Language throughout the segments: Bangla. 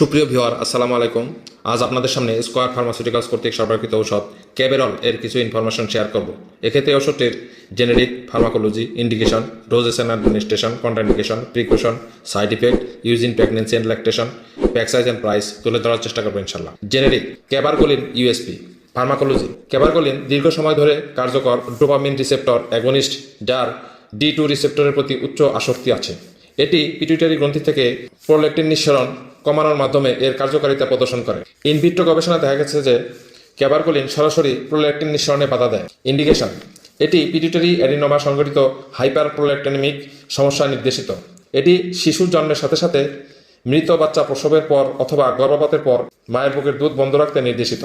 সুপ্রিয় ভিওয়ার আসসালামু আলাইকুম। আজ আপনাদের সামনে স্কোয়ার ফার্মাসিউটিক্যালস কর্তৃক সরবরাহিত ঔষধ ক্যাবেরল এর কিছু ইনফরমেশন শেয়ার করব। এক্ষেত্রে ওষুধটির generic pharmacology indication doses and administration contraindication precaution side effect use in pregnancy and lactation pack size and price তুলে ধরার চেষ্টা করব ইনশাল্লাহ generic cabergoline USP pharmacology cabergoline দীর্ঘ সময় ধরে কার্যকর ডোপামিন রিসেপ্টর অ্যাগনিস্ট যার ডি টু রিসেপ্টরের প্রতি উচ্চ আসক্তি আছে। এটি পিটুইটারি গ্রন্থি থেকে প্রোলেকটিন নিঃসরণ কমানোর মাধ্যমে এর কার্যকারিতা প্রদর্শন করে। ইনভিট্রো গবেষণায় দেখা গেছে যে ক্যাবারকোলিন সরাসরি প্রোলেকটিন নিঃসরণে বাধা দেয়। ইন্ডিকেশন এটি পিটুইটারি অ্যাডিনোমা সংঘটিত হাইপার প্রোলেকটেনিমিক সমস্যা নির্দেশিত। এটি শিশুর জন্মের সাথে সাথে মৃত বাচ্চা প্রসবের পর অথবা গর্ভপাতের পর মায়ের বুকের দুধ বন্ধ রাখতে নির্দেশিত।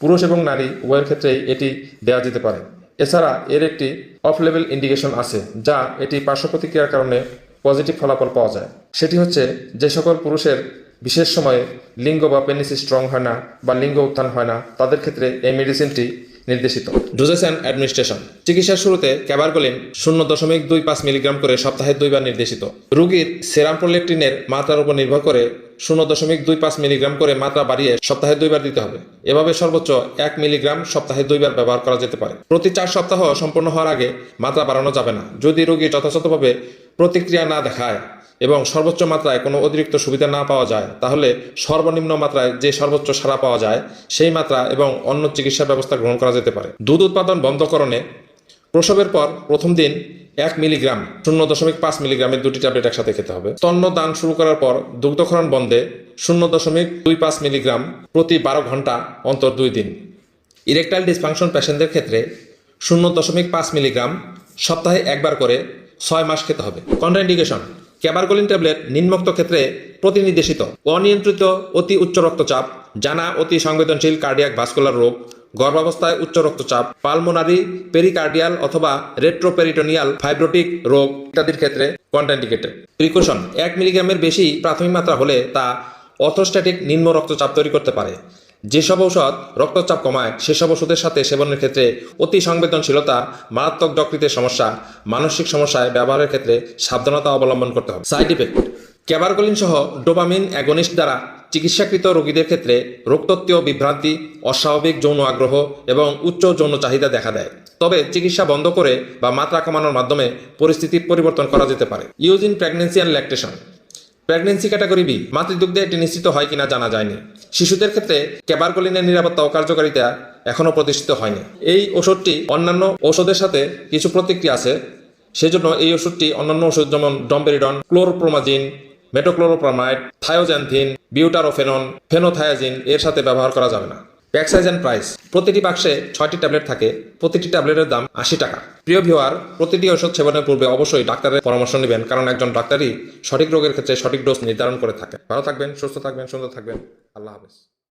পুরুষ এবং নারী, উভয়ের ক্ষেত্রেই এটি দেওয়া যেতে পারে। এছাড়া এর একটি অফ লেভেল ইন্ডিকেশন আছে, যা এটি পার্শ্ব প্রতিক্রিয়ার কারণে পজিটিভ ফলাফল পাওয়া যায়। সেটি হচ্ছে যে সকল পুরুষের বিশেষ সময়ে লিঙ্গ বা পেনিস স্ট্রং হয় না বা লিঙ্গ উত্থান হয় না, তাদের ক্ষেত্রে এই মেডিসিনটি নির্দেশিত। ডোজেস অ্যান্ড অ্যাডমিনিস্ট্রেশন চিকিৎসার শুরুতে ক্যাবারগোলিন শূন্য দশমিক দুই পাঁচ মিলিগ্রাম করে সপ্তাহে দুইবার নির্দেশিত। রোগীর সেরাম প্রোলেকটিনের মাত্রার উপর নির্ভর করে শূন্য দশমিক দুই পাঁচ মিলিগ্রাম করে মাত্রা বাড়িয়ে সপ্তাহে দুইবার দিতে হবে। এভাবে সর্বোচ্চ এক মিলিগ্রাম সপ্তাহে দুইবার ব্যবহার করা যেতে পারে। প্রতি চার সপ্তাহ সম্পন্ন হওয়ার আগে মাত্রা বাড়ানো যাবে না। যদি রোগী যথাযথভাবে প্রতিক্রিয়া না দেখায় এবং সর্বোচ্চ মাত্রায় কোনো অতিরিক্ত সুবিধা না পাওয়া যায়, তাহলে সর্বনিম্ন মাত্রায় যে সর্বোচ্চ সাড়া পাওয়া যায়, সেই মাত্রা এবং অন্য চিকিৎসা ব্যবস্থা গ্রহণ করা যেতে পারে। দুধ উৎপাদন বন্ধকরণে প্রসবের পর প্রথম দিন এক মিলিগ্রাম, শূন্য দশমিক পাঁচ মিলিগ্রামের দুটি ট্যাবলেট একসাথে খেতে হবে। স্তন্য দান শুরু করার পর দুগ্ধক্ষরণ বন্ধে শূন্য দশমিক দুই পাঁচ মিলিগ্রাম প্রতি বারো ঘণ্টা অন্তর দুই দিন। ইরেকটাইল ডিসফাংশন পেশেন্টদের ক্ষেত্রে শূন্য দশমিক পাঁচ মিলিগ্রাম সপ্তাহে একবার করে ছয় মাস খেতে হবে। কন্ট্রাইন্ডিকেশন, ক্যাবারগোলিন ট্যাবলেট নিম্নোক্ত ক্ষেত্রে প্রতিনির্দেশিত। অনিয়ন্ত্রিত অতি উচ্চ রক্তচাপ, জানা অতি সংবেদনশীল কার্ডিয়াক ভাস্কুলার রোগ, গর্ভাবস্থায় উচ্চ রক্তচাপ পালমোনারি পেরিকার্ডিয়াল অথবা রেট্রোপেরিটোনিয়াল ফাইব্রোটিক রোগ ইত্যাদির ক্ষেত্রে কন্ট্রাইন্ডিকেটেড প্রিকশন এক মিলিগ্রামের বেশি প্রাথমিক মাত্রা হলে তা অর্থোস্ট্যাটিক নিম্ন রক্তচাপ তৈরি করতে পারে। যেসব ঔষধ রক্তচাপ কমায়, সেসব ওষুধের সাথে সেবনের ক্ষেত্রে অতি সংবেদনশীলতা, মারাত্মক যকৃতের সমস্যা, মানসিক সমস্যায় ব্যবহারের ক্ষেত্রে সাবধানতা অবলম্বন করতে হবে। সাইড ইফেক্ট ক্যাবারগোলিন সহ ডোপামিন অ্যাগনিস্ট দ্বারা চিকিৎসাকৃত রোগীদের ক্ষেত্রে রোগতত্ত্বীয় বিভ্রান্তি, অস্বাভাবিক যৌন আগ্রহ এবং উচ্চ যৌন চাহিদা দেখা দেয়। তবে চিকিৎসা বন্ধ করে বা মাত্রা কমানোর মাধ্যমে পরিস্থিতি পরিবর্তন করা যেতে পারে। Use in pregnancy and lactation pregnancy category B, মাতৃদুগ্ধে এটি নিশ্চিত হয় কিনা জানা যায়নি। শিশুদের ক্ষেত্রে ক্যাবারকোলিনের নিরাপত্তা ও কার্যকারিতা এখনও প্রতিষ্ঠিত হয়নি। এই ওষুধটি অন্যান্য ওষুধের সাথে কিছু প্রতিক্রিয়া আছে, সেজন্য এই ওষুধটি অন্যান্য ওষুধ যেমন ডম্বেরিডন, ক্লোরোপ্রোমাজিন, মেটোক্লোরোপ্রামাইড থায়োজ্যান্থিন বিউটারোফেনন, ফেনোথায়াজিন এর সাথে ব্যবহার করা যাবে না। প্যাক সাইজ অ্যান্ড প্রাইস প্রতিটি বাক্সে ছয়টি ট্যাবলেট থাকে, প্রতিটি ট্যাবলেটের দাম আশি টাকা। প্রিয় ভিওয়ার প্রতিটি ওষুধ সেবনের পূর্বে অবশ্যই ডাক্তারের পরামর্শ নেবেন, কারণ একজন ডাক্তারই সঠিক রোগের ক্ষেত্রে সঠিক ডোজ নির্ধারণ করে থাকে। ভালো থাকবেন, সুস্থ থাকবেন, সুন্দর থাকবেন। আল্লাহ হাফেজ।